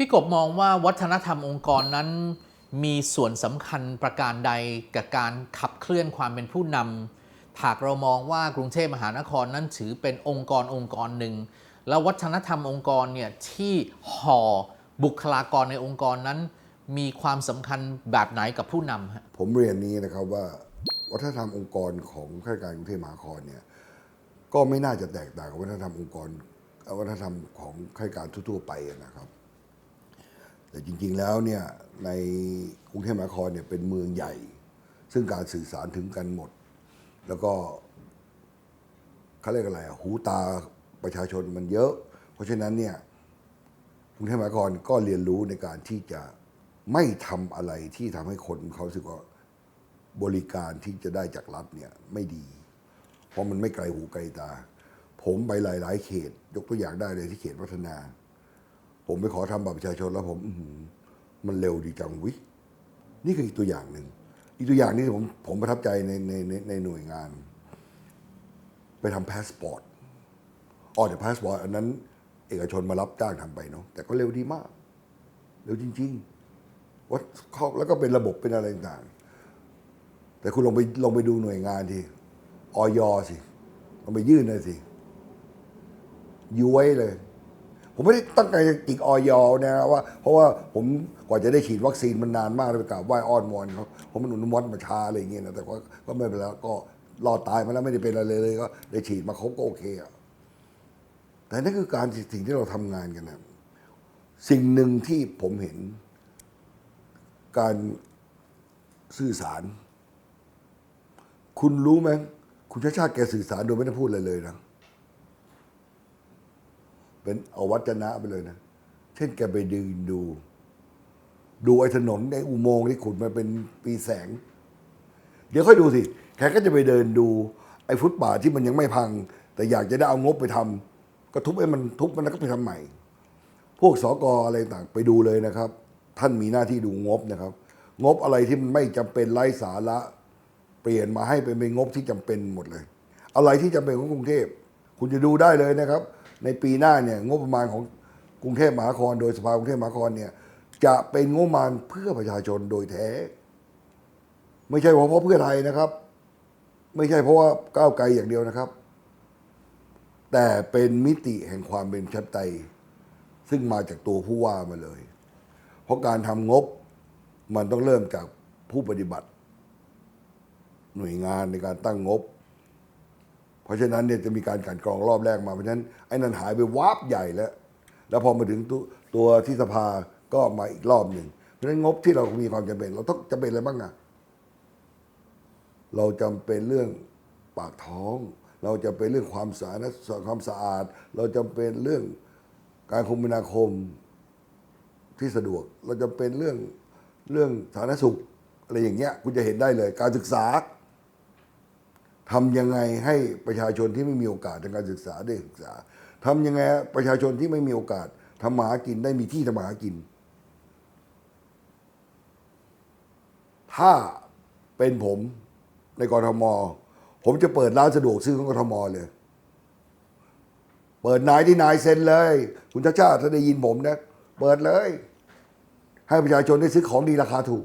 พี่กบมองว่าวัฒนธรรมองค์กรนั้น มีส่วนสำคัญประการใดกับการขับเคลื่อนความเป็นผู้นำหากเรามองว่ากรุงเทพมหานครนั้นถือเป็นองค์กรองค์กรหนึ่ง แล้ววัฒนธรรมองค์กรเนี่ยที่ห่อบุคลากรในองค์กรนั้น มีความสำคัญแบบไหนกับผู้นำฮะผมเรียนนี้นะครับว่าวัฒนธรรมองค์กรของข้าราชการกรุงเทพมหานครเนี่ยก็ไม่น่าจะแตกต่างกับวัฒนธรรมองค์กรวัฒนธรรมของข้าราชการทั่วๆไปนะครับ แต่จริง ๆ แล้วเนี่ยในกรุงเทพมหานครเนี่ยเป็นเมืองใหญ่ ซึ่งการสื่อสารถึงกันหมด แล้วก็เขาเรียกอะไรอะหูตาประชาชนมันเยอะ เพราะฉะนั้นเนี่ยกรุงเทพมหานครก็เรียนรู้ในการที่จะไม่ทำอะไรที่ทำให้คนเขาสึกว่าบริการที่จะได้จากรัฐเนี่ยไม่ดี เพราะมันไม่ไกลหูไกลตา ผมไปหลาย ๆ เขต ยกตัวอย่างได้เลยที่เขตวัฒนา ผมไปขอทำบัตรประชาชนแล้วผมมันเร็วดีจังวิ นี่คืออีกตัวอย่างหนึ่ง อีกตัวอย่างนี้ผมผมประทับใจในในในในหน่วยงาน ไปทำพาสปอร์ตออกจากพาสปอร์ตอันนั้น เอกชนมารับจ้างทำไปเนาะแต่ก็เร็วดีมาก เร็วจริงๆว่าเขาแล้วก็เป็นระบบเป็นอะไรต่างๆ แต่คุณลงไปลงไปดูหน่วยงานที่ออยสิลองไปยื่นเลยสิย้วยเลย ผมไม่ได้ตั้งใจจะจิกออยนะว่า เพราะว่าผมกว่าจะได้ฉีดวัคซีนมันนานมากเลยไปกราบไหว้อ้อนวอนเขาผมมันอนุมัติมาช้าอะไรอย่างเงี้ยนะแต่ว่าก็ไม่เป็นไรก็รอดตายมาแล้วไม่ได้เป็นอะไรเลยก็ได้ฉีดมาเขาก็โอเคอะแต่นั่นคือการสิ่งที่เราทำงานกันนะสิ่งหนึ่งที่ผมเห็น การสื่อสาร คุณรู้ไหมคุณชาชาติแกสื่อสารโดยไม่ต้องพูดอะไรเลยนะ เป็นอาวัจนะไปเลยนะ เช่นแกไปยืนดู ดูไอ้ถนนในอุโมงค์ที่ขุดมาเป็นปีแสง เดี๋ยวค่อยดูสิแกก็จะไปเดินดู ไอ้ฟุตบาทที่มันยังไม่พัง แต่อยากจะได้เอางบไปทำก็ทุบให้มันทุบมันแล้วก็ไปทำใหม่ พวกสกออะไรต่างไปดูเลยนะครับ ท่านมีหน้าที่ดูงบนะครับ งบอะไรที่มันไม่จำเป็นไร้สาระ เปลี่ยนมาให้เป็นเป็นงบที่จำเป็นหมดเลย อะไรที่จำเป็นของกรุงเทพคุณจะดูได้เลยนะครับ ในปีหน้าเนี่ยงบประมาณของกรุงเทพมหานคร โดยสภากรุงเทพมหานครเนี่ยจะเป็นงบประมาณเพื่อประชาชนโดยแท้ ไม่ใช่เพราะเพื่อไทยนะครับ ไม่ใช่เพราะว่าก้าวไกลอย่างเดียวนะครับ แต่เป็นมิติแห่งความเป็นชัดไตยซึ่งมาจากตัวผู้ว่ามาเลย เพราะการทำงบมันต้องเริ่มจากผู้ปฏิบัติ หน่วยงานในการตั้งงบ เพราะฉะนั้นเนี่ยจะมีการกันกรองรอบแรกมา เพราะฉะนั้นไอ้นั่นหายไปวาบใหญ่แล้ว แล้วพอมาถึงตัวตัวที่สภาก็มาอีกรอบหนึ่ง เพราะฉะนั้นงบที่เรามีความจำเป็น เราต้องจำเป็นอะไรบ้างอะเราจำเป็นเรื่องปากท้อง เราจะเป็นเรื่องความสะอาดความสะอาด เราจำเป็นเรื่องการคมนาคมที่สะดวก เราจะเป็นเรื่องเรื่องสาธารณสุขอะไรอย่างเงี้ยคุณจะเห็นได้เลย การศึกษา ทำยังไงให้ประชาชนที่ไม่มีโอกาสทางการศึกษาได้ศึกษาทำยังไงประชาชนที่ไม่มีโอกาสทำมาหากินได้มีที่ทำมาหากิน ถ้าเป็นผมในกรทม ผมจะเปิดร้านสะดวกซื้อของกรทมเลย เปิดนายที่นายเซ็นเลย คุณชาชาถ้าได้ยินผมนะ เปิดเลย ให้ประชาชนได้ซื้อของดีราคาถูก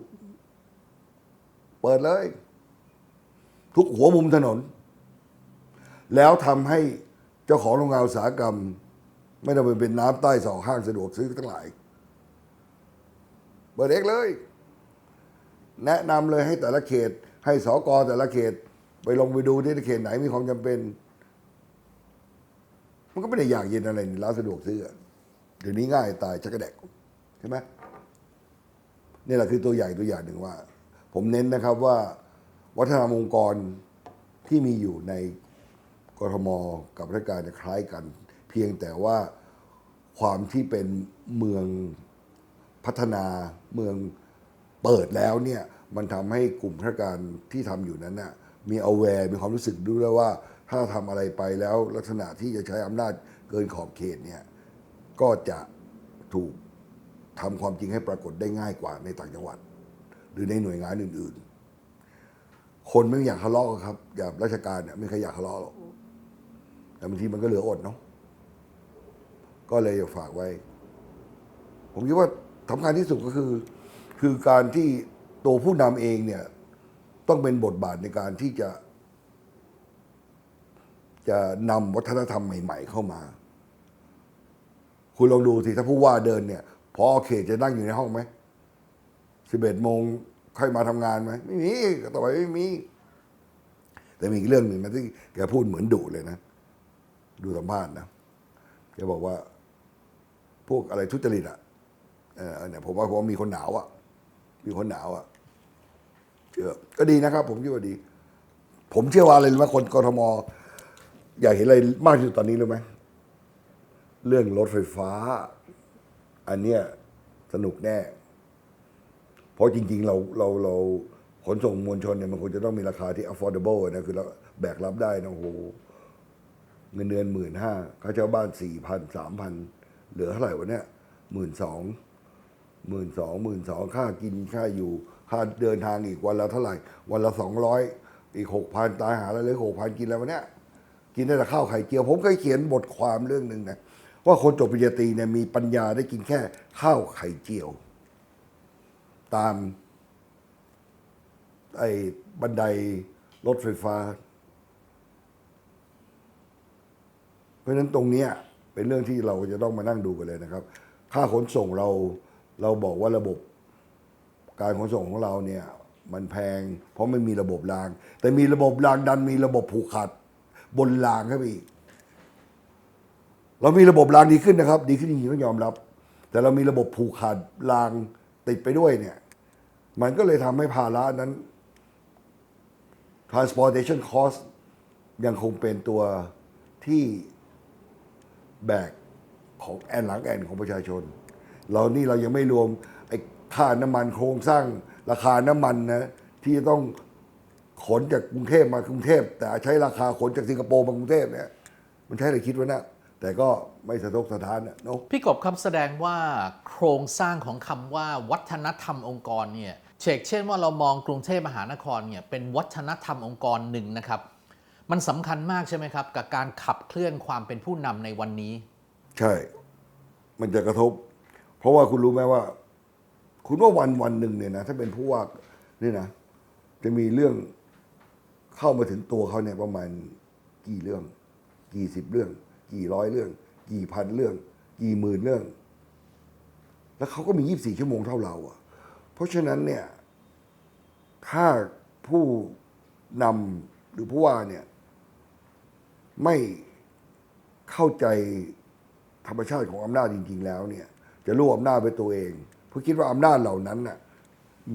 เปิดเลย ทุกหัวมุมถนน แล้วทำให้เจ้าของโรงงานอุตสาหกรรม ไม่ต้องไปเป็นน้ำใต้สองห้างสะดวกซื้อทั้งหลายเปิดเองเลย แนะนำเลยให้แต่ละเขต ให้สอกอแต่ละเขต ไปลงไปดูที่เขตไหนมีความจำเป็น มันก็ไม่ได้อยากเย็นอะไรนี่ร้านสะดวกซื้อเดี๋ยวนี้ง่ายตายชักกระแดกใช่ไหมนี่แหละคือตัวอย่ตัวอย่างหนึ่งว่า ผมเน้นนะครับว่า วัฒนธรรมองค์กรที่มีอยู่ในกรทมกับราชการจะคล้ายกัน เพียงแต่ว่าความที่เป็นเมืองพัฒนาเมืองเปิดแล้วเนี่ยมันทำให้กลุ่มข้าราชการที่ทำอยู่นั้นน่ะมี aware มีความรู้สึกด้วยว่า ถ้าทำอะไรไปแล้วลักษณะที่จะใช้อำนาจเกินขอบเขตเนี่ยก็จะถูกทำความจริงให้ปรากฏได้ง่ายกว่าในต่างจังหวัด หรือในหน่วยงานอื่น ๆ คนไม่อยากทะเลาะกันครับ อย่างราชการเนี่ยไม่เคยอยากทะเลาะหรอกแต่บางทีมันก็เหลืออดเนาะก็เลยอยากฝากไว้ ผมคิดว่าสำคัญที่สุดก็คือ คือการที่ตัวผู้นำเองเนี่ย ต้องเป็นบทบาทในการที่จะ จะนำวัฒนธรรมใหม่ ๆ เข้ามา คุณลองดูสิถ้าผู้ว่าเดินเนี่ยพอเขตจะนั่งอยู่ในห้องไหมสิบเอ็ดโมง ค่อยมาทำงานไหมไม่มีต่อไปไม่มี แต่มีอีกเรื่องหนึ่งนะที่แกพูดเหมือนดุเลยนะดูสัมภาษณ์นะแกบอกว่า พวกอะไรทุจริตอะเออเนี่ยผมว่าผมมีคนหนาวอะ มีคนหนาวอะเชื่อก็ดีนะครับ ผมคิดว่าดี ผมเชื่อว่าอะไรรู้ไหมคนกทมอยากเห็นอะไรมากที่สุดตอนนี้รู้ไหมเรื่องรถไฟฟ้า อันเนี้ยสนุกแน่ ราะจริง ๆ เราเราเราขนส่งมวลชนเนี่ยมันควรจะต้องมีราคาที่ affordable นะคือเราแบกรับได้นะโอ้โหเงินเดือนหมื่นห้าค่าเช่าบ้านสี่พันสามพันเหลือเท่าไหร่วะเนี่ยหมื่นสองหมื่นสองหมื่นสองค่ากินค่าอยู่ ค่าเดินทางอีกวันละเท่าไหร่ วันละสองร้อยอีกหกพันตายหาแล้วเหลยหกพันกินแล้ววะเนี่ยกินได้แต่ข้าวไข่เจียว ผมเคยเขียนบทความเรื่องหนึ่งนะว่าคนจบปริญญาตรีเนี่ยมีปัญญาได้กินแค่ข้าวไข่เจียว ตาม ไอ้บันไดรถไฟฟ้า เพราะนั้นตรงนี้เป็นเรื่องที่เราจะต้องมานั่งดูกันเลยนะครับ ค่าขนส่งเราเราบอกว่าระบบ การขนส่งของเราเนี่ย มันแพง เพราะไม่มีระบบราง แต่มีระบบรางดันมีระบบผูกขาดบนรางครับอีก เรามีระบบรางดีขึ้นนะครับ ดีขึ้นจริงๆต้องยอมรับ แต่เรามีระบบผูกขาดรางติดไปด้วยเนี่ย มันก็เลยทำให้ภาระนั้น transportation cost ยังคงเป็นตัวที่แบกของแอนหลังแอนของประชาชน เรานี่เรายังไม่รวมไอ้ค่าน้ำมันโครงสร้างราคาน้ำมันนะที่จะต้องขนจากกรุงเทพมากรุงเทพ แต่ใช้ราคาขนจากสิงคโปร์มากรุงเทพเนี่ยมันใช้อะไรคิดวะนะแต่ก็ ไม่สะทกสะท้านนะเนาะพี่กบครับแสดงว่าโครงสร้างของคำว่าวัฒนธรรมองค์กรเนี่ยเชกเช่นว่าเรามองกรุงเทพมหานครเนี่ยเป็นวัฒนธรรมองค์กรหนึ่งนะครับ มันสำคัญมากใช่ไหมครับ กับการขับเคลื่อนความเป็นผู้นำในวันนี้ ใช่ มันจะกระทบ เพราะว่าคุณรู้ไหมว่า คุณว่าวันวันหนึ่งเนี่ยนะถ้าเป็นผู้ว่านี่นะ จะมีเรื่องเข้ามาถึงตัวเขาเนี่ยประมาณกี่เรื่อง กี่สิบเรื่อง กี่ร้อยเรื่อง กี่พันเรื่อง กี่หมื่นเรื่อง แล้วเขาก็มียี่บสี่ชั่วโมงเท่าเราอะเพราะฉะนั้นเนี่ย ถ้าผู้นำหรือผู้ว่าเนี่ย ไม่เข้าใจธรรมชาติของอำนาจจริง ๆ แล้วเนี่ย จะรวบอำนาจไปตัวเองเพราะคิดว่าอำนาจเหล่านั้นน่ะ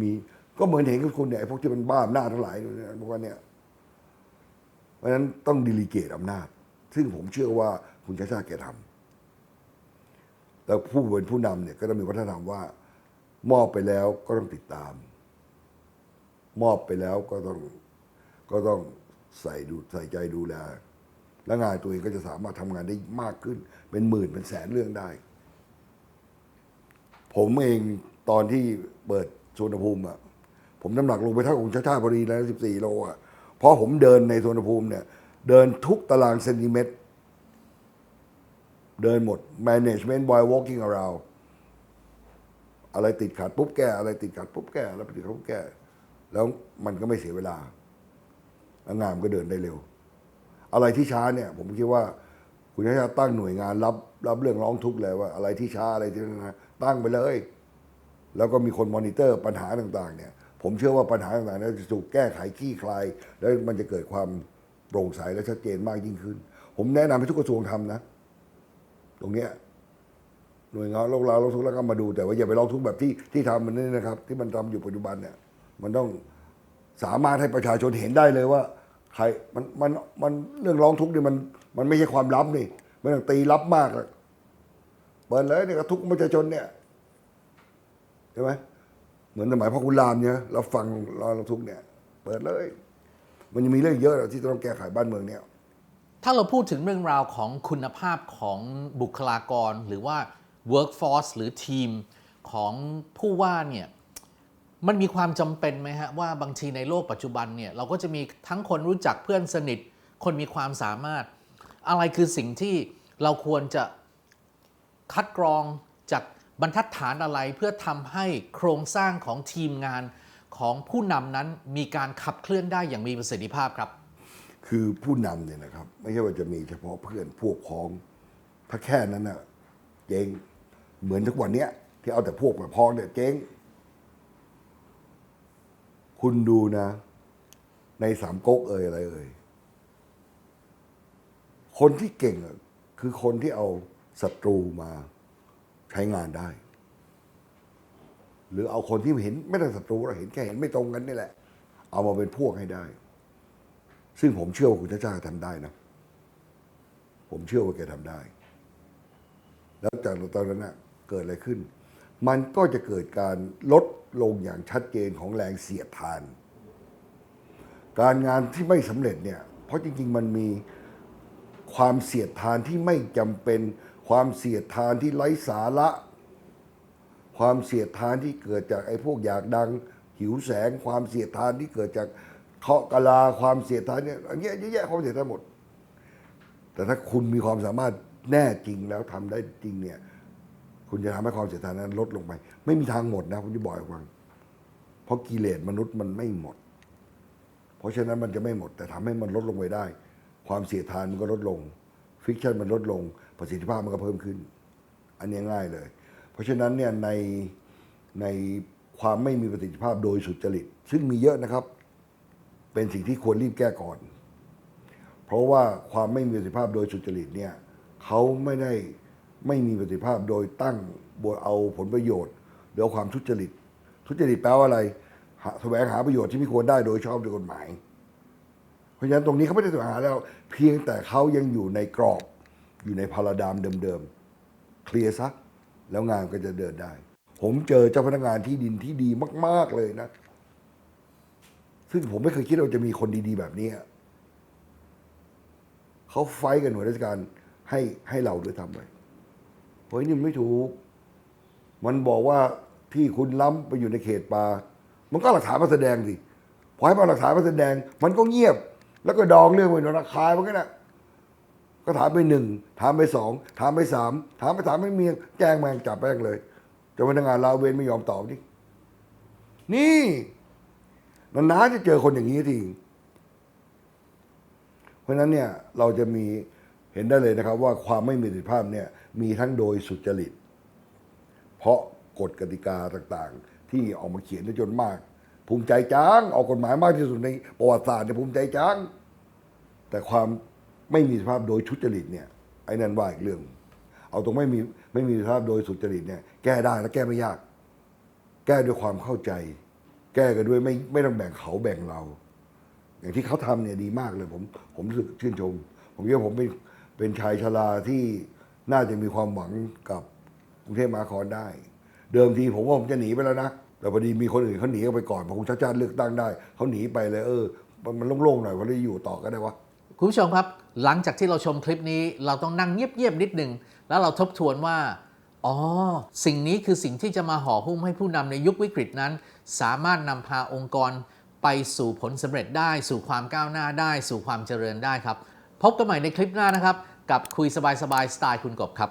มีก็เหมือนเห็นกับคุณเนี่ยพวกที่มันบ้าอำนาจทั้งหลายเนี่ยพวกว่าเนี่ยเพราะฉะนั้นต้องดิลิเกตอำนาจ ซึ่งผมเชื่อว่า คุณชาชาติแกทำแล้วผู้เป็นผู้นำเนี่ยก็ต้องมีวัฒนธรรมว่า มอบไปแล้วก็ต้องติดตาม มอบไปแล้วก็ต้องก็ต้องใส่ดูใส่ใจดูแล และงานตัวเองก็จะสามารถทำงานได้มากขึ้น เป็นหมื่นเป็นแสนเรื่องได้ ผมเองตอนที่เปิดสวนภูมิอะผมน้ำหนักลงไปเท่าของชาชาติพอดีแล้ว14โลอะเพราะผมเดินในสวนภูมิเนี่ย เดินทุกตารางเซนติเมตร เดินหมด management by walking around อะไรติดขัดปุ๊บแก้อะไรติดขัดปุ๊บแก้อะไรติดขัดปุ๊บแก้ แล้วมันก็ไม่เสียเวลาแล้วงานก็เดินได้เร็ว อะไรที่ช้าเนี่ย ผมคิดว่า คุณชาชาตั้งหน่วยงานรับรับเรื่องร้องทุกข์เลยว่า อะไรที่ช้าอะไรที่นั่นนะตั้งไปเลย แล้วก็มีคนมอนิเตอร์ปัญหาต่าง ๆ เนี่ย ผมเชื่อว่าปัญหาต่างๆนั้นจะถูกแก้ไขคลี่คลาย แล้วมันจะเกิดความโปร่งใสและชัดเจนมากยิ่งขึ้น ผมแนะนำให้ทุกกระทรวงทำนะ ตรงเนี้ยหน่วยงานโลกเราร้องทุกข์แล้วก็มาดูแต่ว่าอย่าไปร้องทุกข์แบบที่ที่ทำมันนี่นะครับ ที่มันทำอยู่ปัจจุบันเนี่ย มันต้องสามารถให้ประชาชนเห็นได้เลยว่า ใครมันมันมันเรื่องร้องทุกข์นี่มัน มันไม่ใช่ความลับนี่ไม่ต้องตีลับมากอะเปิดเลยเนี่ยกระทุกข์ประชาชนเนี่ยใช่ไหมเหมือนสมัยพ่อคุณรามเนี่ยเราฟังเราร้องทุกข์เนี่ย เปิดเลย มันยังมีเรื่องเยอะที่ต้องแก้ไขบ้านเมืองเนี่ย ถ้าเราพูดถึงเรื่องราวของคุณภาพของบุคลากร หรือว่า workforce หรือทีมของผู้ว่าเนี่ยมันมีความจำเป็นไหมฮะ ว่าบางทีในโลกปัจจุบันเนี่ยเราก็จะมีทั้งคนรู้จักเพื่อนสนิท คนมีความสามารถ อะไรคือสิ่งที่เราควรจะคัดกรองจากบรรทัดฐานอะไรเพื่อทำให้โครงสร้างของทีมงานของผู้นำนั้นมีการขับเคลื่อนได้อย่างมีประสิทธิภาพครับ คือผู้นำเนี่ยนะครับ ไม่ใช่ว่าจะมีเฉพาะเพื่อนพวกพ้อง ถ้าแค่นั้นน่ะเจ๊งเหมือนทุกวันเนี้ย ที่เอาแต่พวกมาพ้องเนี่ยเจ๊งคุณดูนะ ในสามก๊กเอ่ยอะไรเอ่ยคนที่เก่งอะคือคนที่เอาศัตรูมาใช้งานได้ หรือเอาคนที่เห็นไม่ได้ศัตรูเราเห็นแค่เห็นไม่ตรงกันนี่แหละ เอามาเป็นพวกให้ได้ ซึ่งผมเชื่อว่าคุณชาติชาติทำได้นะ ผมเชื่อว่าแกทำได้ แล้วจากตอนนั้นนะเกิดอะไรขึ้น มันก็จะเกิดการลดลงอย่างชัดเจนของแรงเสียดทาน การงานที่ไม่สำเร็จเนี่ย เพราะจริง ๆ มันมีความเสียดทานที่ไม่จำเป็น ความเสียดทานที่ไร้สาระ ความเสียดทานที่เกิดจากไอ้พวกอยากดัง หิวแสง ความเสียดทานที่เกิดจาก เคาะกะลาความเสียดทานเนี่ยอันเนี้ยเยอะแยะความเสียดทานหมด แต่ถ้าคุณมีความสามารถแน่จริงแล้วทำได้จริงเนี่ย คุณจะทำให้ความเสียดทานนั้นลดลงไป ไม่มีทางหมดนะผมจะบอกให้ฟังเพราะกิเลสมนุษย์มันไม่หมด เพราะฉะนั้นมันจะไม่หมด แต่ทำให้มันลดลงไปได้ ความเสียดทานมันก็ลดลง ฟิกชันมันลดลง ประสิทธิภาพมันก็เพิ่มขึ้น อันนี้ง่ายเลย เพราะฉะนั้นเนี่ยในในความไม่มีประสิทธิภาพโดยสุจริต ซึ่งมีเยอะนะครับ เป็นสิ่งที่ควรรีบแก้ก่อน เพราะว่าความไม่มีประสิทธิภาพโดยสุจริตเนี่ยเขาไม่ได้ไม่มีประสิทธิภาพโดยตั้งบนเอาผลประโยชน์หรือเอาความทุจริต ทุจริตแปลว่าอะไรแสวงหาประโยชน์ที่ไม่ควรได้โดยชอบด้วยกฎหมาย เพราะฉะนั้นตรงนี้เขาไม่ได้แสวงหาแล้ว เพียงแต่เขายังอยู่ในกรอบ อยู่ในพาราดามเดิมๆเคลียร์ซะแล้วงานก็จะเดินได้ ผมเจอเจ้าพนักงานที่ดินที่ดีมาก ๆเลยนะ ซึ่งผมไม่เคยคิดว่าจะมีคนดี ๆ แบบนี้เขาไฟกันหน่วยราชการให้ให้เราด้วยทำไปเฮ้ยนี่มันไม่ถูก มันบอกว่าที่คุณล้ำไปอยู่ในเขตป่า มันก็หลักฐานมาแสดงสิพอให้มาหลักฐานมาแสดง มันก็เงียบ แล้วก็ดองเรื่องไว้นราคายมันก็นะก็ถามไปหนึ่งถามไปสองถามไปสามถามไปถามไม่มีแจ้งแมงจับแป้งเลยแต่พนักงานลาเวนไม่ยอมตอบนี่นี่ นานๆจะเจอคนอย่างนี้ทีเพราะฉะนั้นเนี่ยเราจะมีเห็นได้เลยนะครับ ว่าความไม่มีประสิทธิภาพเนี่ยมีทั้งโดยสุจริต เพราะกฎกติกาต่างๆ ที่ออกมาเขียนได้จนมาก ภูมิใจจังออกกฎหมายมากที่สุดในประวัติศาสตร์เนี่ยภูมิใจจังแต่ความไม่มีประสิทธิภาพโดยทุจริตเนี่ยไอ้นั่นว่าอีกเรื่อง เอาตรงไม่มีไม่มีประสิทธิภาพโดยสุจริตเนี่ยแก้ได้และแก้ไม่ยาก แก้ด้วยความเข้าใจ แก้กันด้วยไม่ไม่ต้องแบ่งเขาแบ่งเรา อย่างที่เขาทำเนี่ยดีมากเลย ผมผมรู้สึกชื่นชม ผมคิดว่าผมเป็นเป็นชายชราที่น่าจะมีความหวังกับกรุงเทพมหานครได้ เดิมทีผมว่าผมจะหนีไปแล้วนะแต่พอดีมีคนอื่นเขาหนีออกไปก่อนพอคุณชาติชาติเลือกตั้งได้เขาหนีไปเลย เออ มันมันโล่งๆหน่อยว่าได้อยู่ต่อก็ได้วะคุณผู้ชมครับ หลังจากที่เราชมคลิปนี้เราต้องนั่งเงียบๆนิดหนึ่งแล้วเราทบทวนว่า อ๋อ สิ่งนี้คือสิ่งที่จะมาห่อหุ้มให้ผู้นำในยุควิกฤตนั้น สามารถนำพาองค์กรไปสู่ผลสำเร็จได้ สู่ความก้าวหน้าได้ สู่ความเจริญได้ครับ พบกันใหม่ในคลิปหน้านะครับ กับคุยสบายๆสไตล์คุณกบครับ